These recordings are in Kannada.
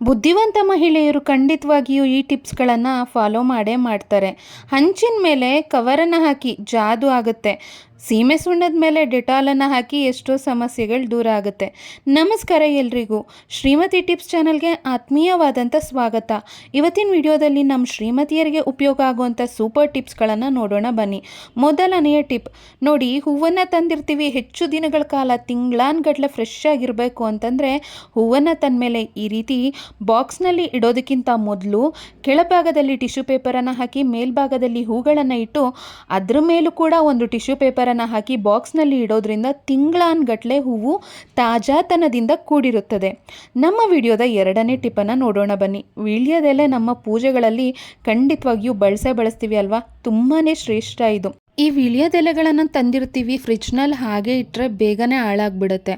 ಬುದ್ಧಿವಂತ ಮಹಿಳೆಯರು ಖಂಡಿತವಾಗಿಯೂ ಈ ಟಿಪ್ಸ್ಗಳನ್ನು ಫಾಲೋ ಮಾಡೇ ಮಾಡ್ತಾರೆ. ಹಂಚಿನ ಮೇಲೆ ಕವರನ್ನು ಹಾಕಿ ಜಾದು ಆಗುತ್ತೆ. ಸೀಮೆ ಸುಣ್ಣದ ಮೇಲೆ ಡೆಟಾಲನ್ನು ಹಾಕಿ ಎಷ್ಟೋ ಸಮಸ್ಯೆಗಳು ದೂರ ಆಗುತ್ತೆ. ನಮಸ್ಕಾರ ಎಲ್ರಿಗೂ. ಶ್ರೀಮತಿ ಟಿಪ್ಸ್ ಚಾನಲ್ಗೆ ಆತ್ಮೀಯವಾದಂಥ ಸ್ವಾಗತ. ಇವತ್ತಿನ ವಿಡಿಯೋದಲ್ಲಿ ನಮ್ಮ ಶ್ರೀಮತಿಯರಿಗೆ ಉಪಯೋಗ ಆಗುವಂಥ ಸೂಪರ್ ಟಿಪ್ಸ್ಗಳನ್ನು ನೋಡೋಣ ಬನ್ನಿ. ಮೊದಲನೆಯ ಟಿಪ್, ನೋಡಿ ಹೂವನ್ನು ತಂದಿರ್ತೀವಿ ಹೆಚ್ಚು ದಿನಗಳ ಕಾಲ ತಿಂಗಳಾನ್ಗಟ್ಲೆ ಫ್ರೆಶ್ ಆಗಿರಬೇಕು ಅಂತಂದರೆ ಹೂವನ್ನು ತಂದಮೇಲೆ ಈ ರೀತಿ ಬಾಕ್ಸ್ನಲ್ಲಿ ಇಡೋದಕ್ಕಿಂತ ಮೊದಲು ಕೆಳಭಾಗದಲ್ಲಿ ಟಿಶ್ಯೂ ಪೇಪರನ್ನು ಹಾಕಿ ಮೇಲ್ಭಾಗದಲ್ಲಿ ಹೂಗಳನ್ನು ಇಟ್ಟು ಅದ್ರ ಮೇಲೂ ಕೂಡ ಒಂದು ಟಿಶ್ಯೂ ಪೇಪರನ್ನು ಹಾಕಿ ಬಾಕ್ಸ್ನಲ್ಲಿ ಇಡೋದ್ರಿಂದ ತಿಂಗಳಾನ್ಗಟ್ಲೆ ಹೂವು ತಾಜಾತನದಿಂದ ಕೂಡಿರುತ್ತದೆ. ನಮ್ಮ ವಿಡಿಯೋದ ಎರಡನೇ ಟಿಪ್ಪನ್ನು ನೋಡೋಣ ಬನ್ನಿ. ವೀಳ್ಯದೆಲೆ ನಮ್ಮ ಪೂಜೆಗಳಲ್ಲಿ ಖಂಡಿತವಾಗಿಯೂ ಬಳಸೇ ಬಳಸ್ತೀವಿ ಅಲ್ವಾ? ತುಂಬಾ ಶ್ರೇಷ್ಠ ಇದು. ಈ ವಿಳಿಯದೆಲೆಗಳನ್ನು ತಂದಿರ್ತೀವಿ ಫ್ರಿಜ್ನಲ್ಲಿ ಹಾಗೆ ಇಟ್ಟರೆ ಬೇಗನೆ ಹಾಳಾಗ್ಬಿಡುತ್ತೆ.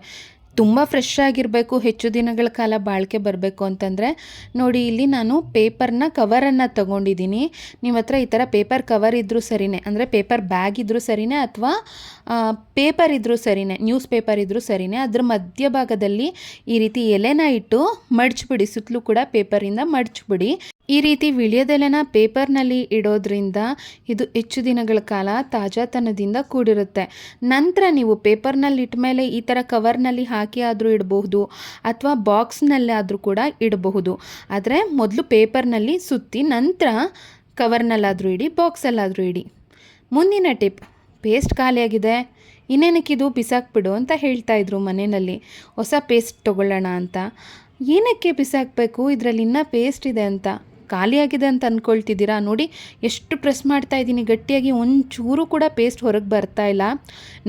ತುಂಬ ಫ್ರೆಶ್ ಆಗಿರಬೇಕು, ಹೆಚ್ಚು ದಿನಗಳ ಕಾಲ ಬಾಳಿಕೆ ಬರಬೇಕು ಅಂತಂದರೆ, ನೋಡಿ ಇಲ್ಲಿ ನಾನು ಪೇಪರ್ನ ಕವರನ್ನು ತಗೊಂಡಿದ್ದೀನಿ ನಿಮ್ಮ ಹತ್ರ ಈ ಥರ ಪೇಪರ್ ಕವರ್ ಇದ್ದರೂ ಸರಿನೇ, ಅಂದರೆ ಪೇಪರ್ ಬ್ಯಾಗ್ ಇದ್ದರೂ ಸರಿನೇ ಅಥವಾ ಪೇಪರ್ ಇದ್ದರೂ ಸರಿನೇ ನ್ಯೂಸ್ ಪೇಪರ್ ಇದ್ದರೂ ಸರಿನೇ, ಅದ್ರ ಮಧ್ಯಭಾಗದಲ್ಲಿ ಈ ರೀತಿ ಎಲೆನ ಇಟ್ಟು ಮಡ್ಚ್ಬಿಡಿ ಸುತ್ತಲೂ ಕೂಡ ಪೇಪರಿಂದ ಮಡ್ಚ್ಬಿಡಿ ಈ ರೀತಿ ವಿಳ್ಯದೆಲೆನ ಪೇಪರ್ನಲ್ಲಿ ಇಡೋದ್ರಿಂದ ಇದು ಹೆಚ್ಚು ದಿನಗಳ ಕಾಲ ತಾಜಾತನದಿಂದ ಕೂಡಿರುತ್ತೆ. ನಂತರ ನೀವು ಪೇಪರ್ನಲ್ಲಿ ಇಟ್ಟ ಮೇಲೆ ಈ ಥರ ಕವರ್ನಲ್ಲಿ ಹಾಕಿ ಆದರೂ ಇಡಬಹುದು, ಅಥವಾ ಬಾಕ್ಸ್ನಲ್ಲಿ ಆದರೂ ಕೂಡ ಇಡಬಹುದು. ಆದರೆ ಮೊದಲು ಪೇಪರ್ನಲ್ಲಿ ಸುತ್ತಿ ನಂತರ ಕವರ್ನಲ್ಲಾದರೂ ಇಡಿ ಬಾಕ್ಸಲ್ಲಾದರೂ ಇಡಿ. ಮುಂದಿನ ಟಿಪ್, ಪೇಸ್ಟ್ ಖಾಲಿಯಾಗಿದೆ. ಇನ್ನೇನಕ್ಕೆ ಇದು ಬಿಸಾಕ್ಬಿಡು ಅಂತ ಹೇಳ್ತಾ ಇದ್ರು ಮನೆಯಲ್ಲಿ. ಹೊಸ ಪೇಸ್ಟ್ ತೊಗೊಳ್ಳೋಣ ಅಂತ. ಏನಕ್ಕೆ ಬಿಸಾಕಬೇಕು? ಇದರಲ್ಲಿ ಇನ್ನೂ ಪೇಸ್ಟ್ ಇದೆ ಅಂತ. ಖಾಲಿಯಾಗಿದೆ ಅಂತ ಅಂದ್ಕೊಳ್ತಿದ್ದೀರಾ ನೋಡಿ, ಎಷ್ಟು ಪ್ರೆಸ್ ಮಾಡ್ತಾ ಇದ್ದೀನಿ. ಗಟ್ಟಿಯಾಗಿ ಒಂಚೂರು ಕೂಡ ಪೇಸ್ಟ್ ಹೊರಗೆ ಬರ್ತಾ ಇಲ್ಲ.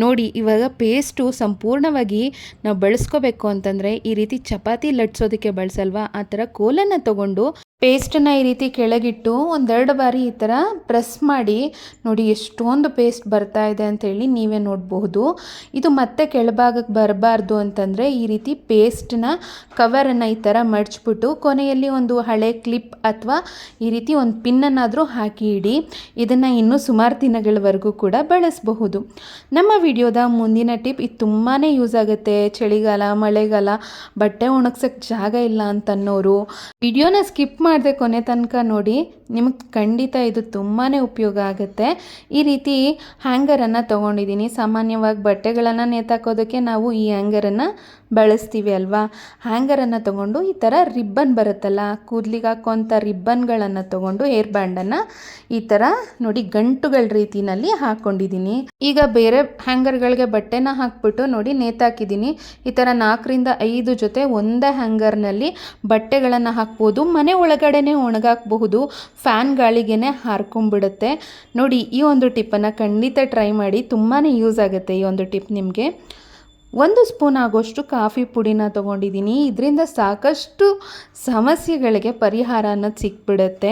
ನೋಡಿ, ಇವಾಗ ಪೇಸ್ಟು ಸಂಪೂರ್ಣವಾಗಿ ನಾವು ಬಳಸ್ಕೋಬೇಕು ಅಂತಂದರೆ ಈ ರೀತಿ ಚಪಾತಿ ಲಟ್ಸೋದಕ್ಕೆ ಬಳಸಲ್ವಾ? ಆ ಥರ ಕೋಲನ್ನು ತಗೊಂಡು ಪೇಸ್ಟನ್ನು ಈ ರೀತಿ ಕೆಳಗಿಟ್ಟು ಒಂದೆರಡು ಬಾರಿ ಈ ಥರ ಪ್ರೆಸ್ ಮಾಡಿ, ನೋಡಿ ಎಷ್ಟೊಂದು ಪೇಸ್ಟ್ ಬರ್ತಾ ಇದೆ ಅಂಥೇಳಿ ನೀವೇ ನೋಡಬಹುದು ಇದು ಮತ್ತೆ ಕೆಳಭಾಗಕ್ಕೆ ಬರಬಾರ್ದು ಅಂತಂದರೆ ಈ ರೀತಿ ಪೇಸ್ಟನ್ನ ಕವರನ್ನು ಈ ಥರ ಮಡ್ಚ್ಬಿಟ್ಟು ಕೊನೆಯಲ್ಲಿ ಒಂದು ಹಳೆ ಕ್ಲಿಪ್ ಅಥವಾ ಈ ರೀತಿ ಒಂದು ಪಿನ್ನನ್ನಾದರೂ ಹಾಕಿ ಇಡಿ. ಇದನ್ನು ಇನ್ನೂ ಸುಮಾರು ದಿನಗಳವರೆಗೂ ಕೂಡ ಬಳಸಬಹುದು. ನಮ್ಮ ವಿಡಿಯೋದ ಮುಂದಿನ ಟಿಪ್, ಇದು ತುಂಬಾ ಯೂಸ್ ಆಗುತ್ತೆ. ಚಳಿಗಾಲ, ಮಳೆಗಾಲ, ಬಟ್ಟೆ ಒಣಗ್ಸೋಕ್ಕೆ ಜಾಗ ಇಲ್ಲ ಅಂತನ್ನೋರು. ವಿಡಿಯೋನ ಸ್ಕಿಪ್ ಮಾಡಿದೆ ಕೊನೆ ತನಕ ನೋಡಿ, ನಿಮಗೆ ಖಂಡಿತ ಇದು ತುಂಬಾ ಉಪಯೋಗ ಆಗುತ್ತೆ. ಈ ರೀತಿ ಹ್ಯಾಂಗರನ್ನು ತೊಗೊಂಡಿದ್ದೀನಿ ಸಾಮಾನ್ಯವಾಗಿ ಬಟ್ಟೆಗಳನ್ನು ನೇತಾಕೋದಕ್ಕೆ ನಾವು ಈ ಹ್ಯಾಂಗರನ್ನು ಬಳಸ್ತೀವಿ ಅಲ್ವಾ? ಹ್ಯಾಂಗರನ್ನು ತೊಗೊಂಡು ಈ ಥರ ರಿಬ್ಬನ್ ಬರುತ್ತಲ್ಲ, ಕೂದಲಿಗೆ ಹಾಕೋಂಥ ರಿಬ್ಬನ್ಗಳನ್ನು ತೊಗೊಂಡು ಏರ್ ಬ್ಯಾಂಡನ್ನು ಈ ಥರ ನೋಡಿ ಗಂಟುಗಳ ರೀತಿಯಲ್ಲಿ ಹಾಕ್ಕೊಂಡಿದ್ದೀನಿ. ಈಗ ಬೇರೆ ಹ್ಯಾಂಗರ್ಗಳಿಗೆ ಬಟ್ಟೆನ ಹಾಕ್ಬಿಟ್ಟು ನೋಡಿ ನೇತಾಕಿದ್ದೀನಿ ಈ ಥರ ನಾಲ್ಕರಿಂದ ಐದು ಜೊತೆ ಒಂದೇ ಹ್ಯಾಂಗರ್ನಲ್ಲಿ ಬಟ್ಟೆಗಳನ್ನು ಹಾಕ್ಬೋದು. ಮನೆ ಒಳಗಡೆನೇ ಒಣಗಾಕಬಹುದು. ಫ್ಯಾನ್ ಗಾಳಿಗೆನೆ ಹಾರ್ಕೊಂಡ್ಬಿಡುತ್ತೆ ನೋಡಿ ಈ ಒಂದು ಟಿಪ್ಪನ್ನು ಖಂಡಿತ ಟ್ರೈ ಮಾಡಿ. ತುಂಬಾ ಯೂಸ್ ಆಗುತ್ತೆ ಈ ಒಂದು ಟಿಪ್ ನಿಮಗೆ. ಒಂದು ಸ್ಪೂನ್ ಆಗೋಷ್ಟು ಕಾಫಿ ಪುಡಿನ ತೊಗೊಂಡಿದ್ದೀನಿ. ಇದರಿಂದ ಸಾಕಷ್ಟು ಸಮಸ್ಯೆಗಳಿಗೆ ಪರಿಹಾರ ಅನ್ನೋದು ಸಿಕ್ಬಿಡುತ್ತೆ.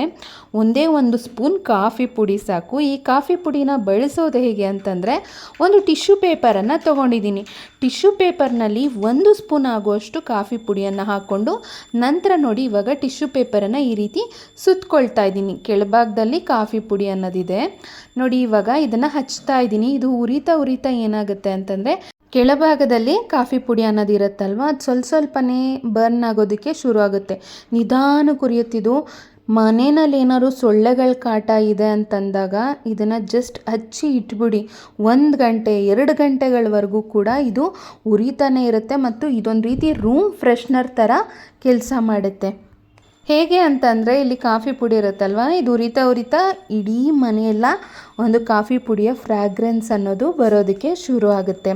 ಒಂದೇ ಒಂದು ಸ್ಪೂನ್ ಕಾಫಿ ಪುಡಿ ಸಾಕು. ಈ ಕಾಫಿ ಪುಡಿನ ಬಳಸೋದು ಹೇಗೆ ಅಂತಂದರೆ, ಒಂದು ಟಿಶ್ಯೂ ಪೇಪರನ್ನು ತೊಗೊಂಡಿದ್ದೀನಿ. ಟಿಶ್ಯೂ ಪೇಪರ್ನಲ್ಲಿ ಒಂದು ಸ್ಪೂನ್ ಆಗುವಷ್ಟು ಕಾಫಿ ಪುಡಿಯನ್ನು ಹಾಕ್ಕೊಂಡು ನಂತರ ನೋಡಿ ಇವಾಗ ಟಿಶ್ಯೂ ಪೇಪರನ್ನು ಈ ರೀತಿ ಸುತ್ತಕೊಳ್ತಾ ಇದ್ದೀನಿ. ಕೆಳಭಾಗದಲ್ಲಿ ಕಾಫಿ ಪುಡಿ ಅನ್ನೋದಿದೆ. ನೋಡಿ ಇವಾಗ ಇದನ್ನು ಹಚ್ತಾ ಇದ್ದೀನಿ. ಇದು ಉರಿತಾ ಉರಿತಾ ಏನಾಗುತ್ತೆ ಅಂತಂದರೆ ಕೆಳಭಾಗದಲ್ಲಿ ಕಾಫಿ ಪುಡಿ ಅನ್ನೋದು ಇರುತ್ತಲ್ವ? ಅದು ಸ್ವಲ್ಪ ಸ್ವಲ್ಪನೇ ಬರ್ನ್ ಆಗೋದಕ್ಕೆ ಶುರು ಆಗುತ್ತೆ ನಿಧಾನ ಕುರಿಯುತ್ತಿದ್ದು ಮನೆಯಲ್ಲಿ ಏನಾದ್ರು ಸೊಳ್ಳೆಗಳ ಕಾಟ ಇದೆ ಅಂತಂದಾಗ ಇದನ್ನು ಜಸ್ಟ್ ಹಚ್ಚಿ ಇಟ್ಬಿಡಿ. ಒಂದು ಗಂಟೆ, ಎರಡು ಗಂಟೆಗಳವರೆಗೂ ಕೂಡ ಇದು ಉರಿತಾನೆ ಇರುತ್ತೆ ಮತ್ತು ಇದೊಂದು ರೀತಿ ರೂಮ್ ಫ್ರೆಶ್ನರ್ ಥರ ಕೆಲಸ ಮಾಡುತ್ತೆ. ಹೇಗೆ ಅಂತಂದರೆ ಇಲ್ಲಿ ಕಾಫಿ ಪುಡಿ ಇರುತ್ತಲ್ವ? ಇದು ಉರಿತಾ ಉರಿತಾ ಇಡೀ ಮನೆಯೆಲ್ಲ ಒಂದು ಕಾಫಿ ಪುಡಿಯ ಫ್ರ್ಯಾಗ್ರೆನ್ಸ್ ಅನ್ನೋದು ಬರೋದಕ್ಕೆ ಶುರು ಆಗುತ್ತೆ.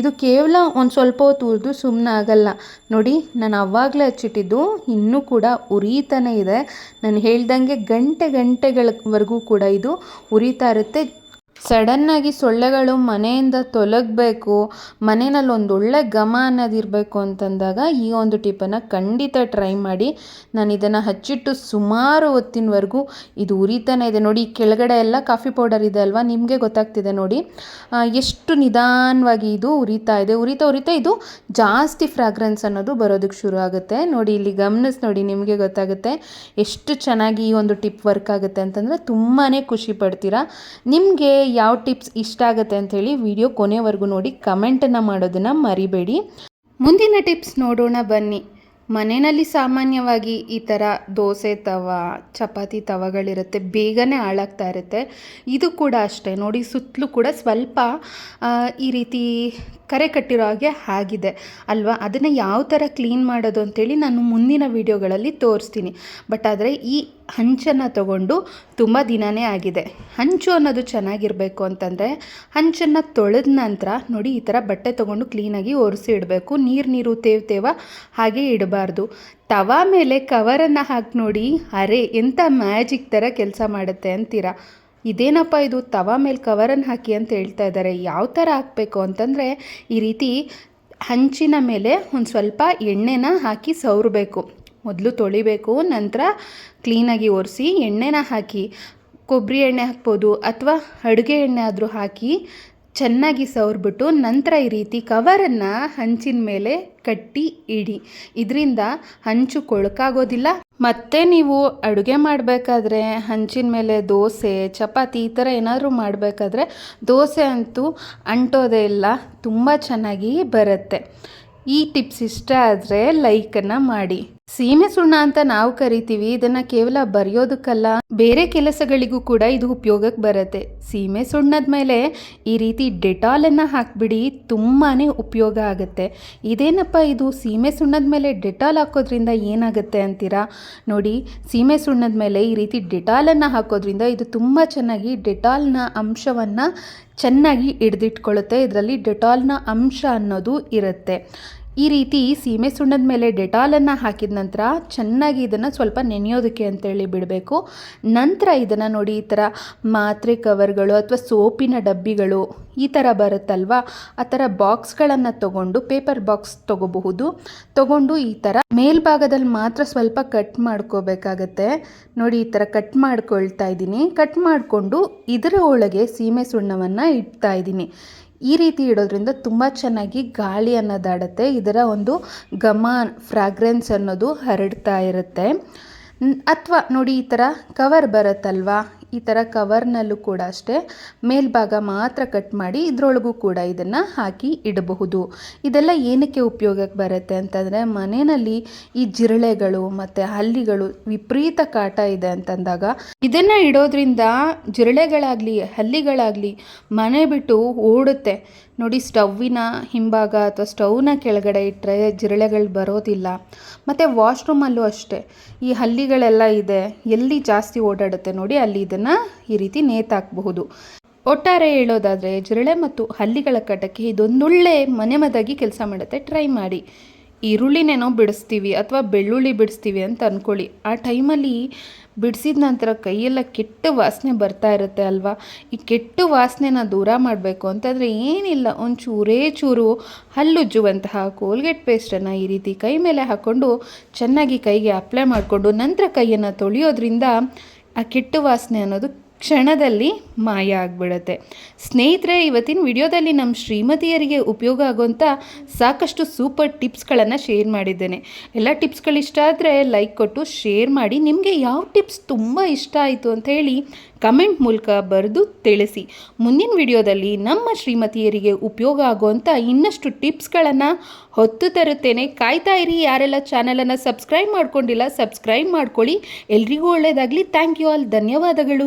ಇದು ಕೇವಲ ಒಂದು ಸ್ವಲ್ಪ ಹೊತ್ತು ಉರಿದು ಸುಮ್ಮನೆ ಆಗಲ್ಲ. ನೋಡಿ, ನಾನು ಅವಾಗಲೇ ಹಚ್ಚಿಟ್ಟಿದ್ದು, ಇನ್ನೂ ಕೂಡ ಉರಿತಾನೆ ಇದೆ. ನಾನು ಹೇಳ್ದಂಗೆ ಗಂಟೆ ಗಂಟೆಗಳವರೆಗೂ ಕೂಡ ಇದು ಉರಿತಾ ಇರುತ್ತೆ. ಸಡನ್ನಾಗಿ ಸೊಳ್ಳೆಗಳು ಮನೆಯಿಂದ ತೊಲಗಬೇಕು ಮನೆಯಲ್ಲಿ ಒಂದು ಒಳ್ಳೆ ಘಮ ಅನ್ನೋದಿರಬೇಕು ಅಂತಂದಾಗ ಈ ಒಂದು ಟಿಪ್ಪನ್ನು ಖಂಡಿತ ಟ್ರೈ ಮಾಡಿ. ನಾನು ಇದನ್ನು ಹಚ್ಚಿಟ್ಟು ಸುಮಾರು ಹೊತ್ತಿನವರೆಗೂ ಇದು ಉರಿತಾನೆ ಇದೆ. ನೋಡಿ ಕೆಳಗಡೆ ಎಲ್ಲ ಕಾಫಿ ಪೌಡರ್ ಇದೆ ಅಲ್ವಾ? ನಿಮಗೆ ಗೊತ್ತಾಗ್ತಿದೆ ನೋಡಿ. ಎಷ್ಟು ನಿಧಾನವಾಗಿ ಇದು ಉರಿತಾ ಇದೆ. ಉರಿತಾ ಉರಿತಾ ಇದು ಜಾಸ್ತಿ ಫ್ರಾಗ್ರೆನ್ಸ್ ಅನ್ನೋದು ಬರೋದಕ್ಕೆ ಶುರು ಆಗುತ್ತೆ. ನೋಡಿ, ಇಲ್ಲಿ ಗಮನಿಸಿ ನೋಡಿ, ನಿಮಗೆ ಗೊತ್ತಾಗುತ್ತೆ ಎಷ್ಟು ಚೆನ್ನಾಗಿ ಈ ಒಂದು ಟಿಪ್ ವರ್ಕ್ ಆಗುತ್ತೆ ಅಂತಂದರೆ ತುಂಬಾ ಖುಷಿ ಪಡ್ತೀರಾ. ನಿಮಗೆ ಯಾವ ಟಿಪ್ಸ್ ಇಷ್ಟ ಆಗುತ್ತೆ ಅಂಥೇಳಿ ವಿಡಿಯೋ ಕೊನೆವರೆಗೂ ನೋಡಿ, ಕಮೆಂಟನ್ನು ಮಾಡೋದನ್ನು ಮರಿಬೇಡಿ. ಮುಂದಿನ ಟಿಪ್ಸ್ ನೋಡೋಣ ಬನ್ನಿ. ಮನೆಯಲ್ಲಿ ಸಾಮಾನ್ಯವಾಗಿ ಈ ಥರ ದೋಸೆ ತವ, ಚಪಾತಿ ತವಗಳಿರುತ್ತೆ, ಬೇಗನೆ ಹಾಳಾಗ್ತಾ ಇರುತ್ತೆ. ಇದು ಕೂಡ ಅಷ್ಟೇ. ನೋಡಿ, ಸುತ್ತಲೂ ಕೂಡ ಸ್ವಲ್ಪ ಈ ರೀತಿ ಕರೆ ಕಟ್ಟಿರೋ ಹಾಗೆ ಆಗಿದೆ. ಅಲ್ವಾ? ಅದನ್ನು ಯಾವ ಥರ ಕ್ಲೀನ್ ಮಾಡೋದು ಅಂತೇಳಿ ನಾನು ಮುಂದಿನ ವೀಡಿಯೋಗಳಲ್ಲಿ ತೋರಿಸ್ತೀನಿ. ಬಟ್ ಆದರೆ ಈ ಹಂಚನ್ನು ತಗೊಂಡು ತುಂಬ ದಿನವೇ ಆಗಿದೆ. ಹಂಚು ಅನ್ನೋದು ಚೆನ್ನಾಗಿರಬೇಕು ಅಂತಂದರೆ ಹಂಚನ್ನು ತೊಳೆದ ನಂತರ ನೋಡಿ ಈ ಥರ ಬಟ್ಟೆ ತೊಗೊಂಡು ಕ್ಲೀನಾಗಿ ಒರೆಸಿ ಇಡಬೇಕು. ನೀರು ನೀರು ತೇವ ತೇವ ಹಾಗೆ ಇಡಬಾರ್ದು. ತವಾ ಮೇಲೆ ಕವರನ್ನು ಹಾಕಿ ನೋಡಿ, ಅರೆ ಎಂಥ ಮ್ಯಾಜಿಕ್ ಥರ ಕೆಲಸ ಮಾಡುತ್ತೆ ಅಂತೀರಾ? ಇದೇನಪ್ಪ ಇದು ತವಾ ಮೇಲೆ ಕವರನ್ನು ಹಾಕಿ ಅಂತ ಹೇಳ್ತಾ ಇದ್ದಾರೆ ಯಾವ ಥರ ಹಾಕಬೇಕು ಅಂತಂದರೆ ಈ ರೀತಿ ಹಂಚಿನ ಮೇಲೆ ಒಂದು ಸ್ವಲ್ಪ ಎಣ್ಣೆನ ಹಾಕಿ ಸವರಬೇಕು. ಮೊದಲು ತೊಳಿಬೇಕು, ನಂತರ ಕ್ಲೀನಾಗಿ ಒರೆಸಿ ಎಣ್ಣೆನ ಹಾಕಿ ಕೊಬ್ಬರಿ ಎಣ್ಣೆ ಹಾಕ್ಬೋದು ಅಥವಾ ಅಡುಗೆ ಎಣ್ಣೆ ಆದರೂ ಹಾಕಿ ಚೆನ್ನಾಗಿ ಸವರ್ಬಿಟ್ಟು ನಂತರ ಈ ರೀತಿ ಕವರನ್ನು ಹಂಚಿನ ಮೇಲೆ ಕಟ್ಟಿ ಇಡಿ. ಇದರಿಂದ ಹಂಚು ಕೊಳಕಾಗೋದಿಲ್ಲ. ಮತ್ತೆ ನೀವು ಅಡುಗೆ ಮಾಡಬೇಕಾದ್ರೆ ಹಂಚಿನ ಮೇಲೆ ದೋಸೆ, ಚಪಾತಿ ಈ ಥರ ಏನಾದರೂ ಮಾಡಬೇಕಾದ್ರೆ ದೋಸೆ ಅಂತೂ ಅಂಟೋದೇ ಇಲ್ಲ, ತುಂಬ ಚೆನ್ನಾಗಿ ಬರುತ್ತೆ. ಈ ಟಿಪ್ಸ್ ಇಷ್ಟ ಆದರೆ ಲೈಕನ್ನು ಮಾಡಿ. ಸೀಮೆ ಸುಣ್ಣ ಅಂತ ನಾವು ಕರಿತೀವಿ, ಇದನ್ನ ಕೇವಲ ಬರೆಯೋದಕ್ಕಲ್ಲ. ಬೇರೆ ಕೆಲಸಗಳಿಗೂ ಕೂಡ ಇದು ಉಪಯೋಗಕ್ಕೆ ಬರುತ್ತೆ. ಸೀಮೆ ಸುಣ್ಣದ ಮೇಲೆ ಈ ರೀತಿ ಡೆಟಾಲನ್ನು ಹಾಕಿಬಿಡಿ ತುಂಬಾ ಉಪಯೋಗ ಆಗುತ್ತೆ. ಇದೇನಪ್ಪ ಇದು? ಸೀಮೆ ಸುಣ್ಣದ ಮೇಲೆ ಡೆಟಾಲ್ ಹಾಕೋದ್ರಿಂದ ಏನಾಗುತ್ತೆ ಅಂತೀರಾ? ನೋಡಿ, ಸೀಮೆ ಸುಣ್ಣದ ಮೇಲೆ ಈ ರೀತಿ ಡೆಟಾಲನ್ನು ಹಾಕೋದ್ರಿಂದ ಇದು ತುಂಬ ಚೆನ್ನಾಗಿ ಡೆಟಾಲ್ನ ಅಂಶವನ್ನು ಚೆನ್ನಾಗಿ ಹಿಡಿದಿಟ್ಕೊಳ್ಳುತ್ತೆ ಇದರಲ್ಲಿ ಡೆಟಾಲ್ನ ಅಂಶ ಅನ್ನೋದು ಇರುತ್ತೆ. ಈ ರೀತಿ ಸೀಮೆ ಸುಣ್ಣದ ಮೇಲೆ ಡೆಟಾಲನ್ನು ಹಾಕಿದ ನಂತರ ಚೆನ್ನಾಗಿ ಇದನ್ನು ಸ್ವಲ್ಪ ನೆನೆಯೋದಕ್ಕೆ ಅಂತೇಳಿ ಬಿಡಬೇಕು. ನಂತರ ಇದನ್ನು ನೋಡಿ ಈ ಥರ ಮಾತ್ರೆ ಕವರ್ಗಳು ಅಥವಾ ಸೋಪಿನ ಡಬ್ಬಿಗಳು ಈ ಥರ ಬರುತ್ತಲ್ವಾ? ಆ ಥರ ಬಾಕ್ಸ್ಗಳನ್ನು ತಗೊಂಡು ಪೇಪರ್ ಬಾಕ್ಸ್ ತಗೋಬಹುದು. ತಗೊಂಡು ಈ ಥರ ಮೇಲ್ಭಾಗದಲ್ಲಿ ಮಾತ್ರ ಸ್ವಲ್ಪ ಕಟ್ ಮಾಡ್ಕೋಬೇಕಾಗತ್ತೆ. ನೋಡಿ ಈ ಥರ ಕಟ್ ಮಾಡ್ಕೊಳ್ತಾ ಇದ್ದೀನಿ. ಕಟ್ ಮಾಡಿಕೊಂಡು ಇದರ ಒಳಗೆ ಸೀಮೆ ಸುಣ್ಣವನ್ನು ಇಡ್ತಾ ಇದ್ದೀನಿ. ಈ ರೀತಿ ಇಡೋದ್ರಿಂದ ತುಂಬ ಚೆನ್ನಾಗಿ ಗಾಳಿ ಅನ್ನೋದಾಡುತ್ತೆ ಇದರ ಒಂದು ಘಮ ಫ್ರಾಗ್ರೆನ್ಸ್ ಅನ್ನೋದು ಹರಡ್ತಾ ಇರುತ್ತೆ. ಅಥವಾ ನೋಡಿ ಈ ಥರ ಕವರ್ ಬರುತ್ತಲ್ವಾ? ಈ ಥರ ಕವರ್ನಲ್ಲೂ ಕೂಡ ಅಷ್ಟೇ, ಮೇಲ್ಭಾಗ ಮಾತ್ರ ಕಟ್ ಮಾಡಿ ಇದರೊಳಗೂ ಕೂಡ ಇದನ್ನು ಹಾಕಿ ಇಡಬಹುದು. ಇದೆಲ್ಲ ಏನಕ್ಕೆ ಉಪಯೋಗಕ್ಕೆ ಬರುತ್ತೆ ಅಂತಂದರೆ, ಮನೆಯಲ್ಲಿ ಈ ಜಿರಳೆಗಳು ಮತ್ತು ಹಲ್ಲಿಗಳು ವಿಪರೀತ ಕಾಟ ಇದೆ ಅಂತಂದಾಗ, ಇದನ್ನು ಇಡೋದ್ರಿಂದ ಜಿರಳೆಗಳಾಗಲಿ, ಹಲ್ಲಿಗಳಾಗಲಿ ಮನೆ ಬಿಟ್ಟು ಓಡುತ್ತೆ. ನೋಡಿ ಸ್ಟವ್ವಿನ ಹಿಂಭಾಗ ಅಥವಾ ಸ್ಟವ್ನ ಕೆಳಗಡೆ ಇಟ್ಟರೆ ಜಿರಳೆಗಳು ಬರೋದಿಲ್ಲ. ಮತ್ತು ವಾಶ್ರೂಮಲ್ಲೂ ಅಷ್ಟೇ, ಈ ಹಲ್ಲಿಗಳೆಲ್ಲ ಇದೆ, ಎಲ್ಲಿ ಜಾಸ್ತಿ ಓಡಾಡುತ್ತೆ ನೋಡಿ, ಅಲ್ಲಿ ಇದನ್ನು ಈ ರೀತಿ ನೇತಾಕಬಹುದು. ಒಟ್ಟಾರೆ ಹೇಳೋದಾದರೆ, ಜಿರಳೆ ಮತ್ತು ಹಲ್ಲಿಗಳ ಕಟಕ್ಕೆ ಇದೊಂದೊಳ್ಳೆ ಮನೆಮದ್ದಾಗಿ ಕೆಲಸ ಮಾಡುತ್ತೆ. ಟ್ರೈ ಮಾಡಿ. ಈರುಳ್ಳಿನೇನೋ ಬಿಡಿಸ್ತೀವಿ ಅಥವಾ ಬೆಳ್ಳುಳ್ಳಿ ಬಿಡಿಸ್ತೀವಿ ಅಂತ ಅಂದ್ಕೊಳ್ಳಿ ಆ ಟೈಮಲ್ಲಿ ಬಿಡಿಸಿದ ನಂತರ ಕೈಯೆಲ್ಲ ಕೆಟ್ಟ ವಾಸನೆ ಬರ್ತಾ ಇರುತ್ತೆ ಅಲ್ವಾ? ಈ ಕೆಟ್ಟ ವಾಸನೆನ ದೂರ ಮಾಡಬೇಕು ಅಂತಂದರೆ ಏನಿಲ್ಲ ಒಂದು ಚೂರೇ ಚೂರು ಹಲ್ಲುಜ್ಜುವಂತಹ ಕೋಲ್ಗೇಟ್ ಪೇಸ್ಟನ್ನು ಈ ರೀತಿ ಕೈ ಮೇಲೆ ಹಾಕ್ಕೊಂಡು ಚೆನ್ನಾಗಿ ಕೈಗೆ ಅಪ್ಲೈ ಮಾಡಿಕೊಂಡು ನಂತರ ಕೈಯನ್ನು ತೊಳೆಯೋದ್ರಿಂದ ಆ ಕೆಟ್ಟ ವಾಸನೆ ಅನ್ನೋದು ಕ್ಷಣದಲ್ಲಿ ಮಾಯ ಆಗಿಬಿಡುತ್ತೆ. ಸ್ನೇಹಿತರೆ, ಇವತ್ತಿನ ವಿಡಿಯೋದಲ್ಲಿ ನಮ್ಮ ಶ್ರೀಮತಿಯರಿಗೆ ಉಪಯೋಗ ಆಗುವಂಥ ಸಾಕಷ್ಟು ಸೂಪರ್ ಟಿಪ್ಸ್ಗಳನ್ನು ಶೇರ್ ಮಾಡಿದ್ದೇನೆ. ಎಲ್ಲ ಟಿಪ್ಸ್ಗಳು ಇಷ್ಟ ಆದರೆ ಲೈಕ್ ಕೊಟ್ಟು, ಶೇರ್ ಮಾಡಿ. ನಿಮಗೆ ಯಾವ ಟಿಪ್ಸ್ ತುಂಬ ಇಷ್ಟ ಆಯಿತು ಅಂತ ಹೇಳಿ ಕಮೆಂಟ್ ಮೂಲಕ ಬರೆದು ತಿಳಿಸಿ. ಮುಂದಿನ ವಿಡಿಯೋದಲ್ಲಿ ನಮ್ಮ ಶ್ರೀಮತಿಯರಿಗೆ ಉಪಯೋಗ ಆಗುವಂಥ ಇನ್ನಷ್ಟು ಟಿಪ್ಸ್ಗಳನ್ನು ಹೊತ್ತು ತರುತ್ತೇನೆ. ಕಾಯ್ತಾ ಇರಿ. ಯಾರೆಲ್ಲ ಚಾನಲನ್ನು ಸಬ್ಸ್ಕ್ರೈಬ್ ಮಾಡ್ಕೊಂಡಿಲ್ಲ, ಸಬ್ಸ್ಕ್ರೈಬ್ ಮಾಡ್ಕೊಳ್ಳಿ. ಎಲ್ರಿಗೂ ಒಳ್ಳೆಯದಾಗಲಿ ಥ್ಯಾಂಕ್ ಯು ಆಲ್. ಧನ್ಯವಾದಗಳು.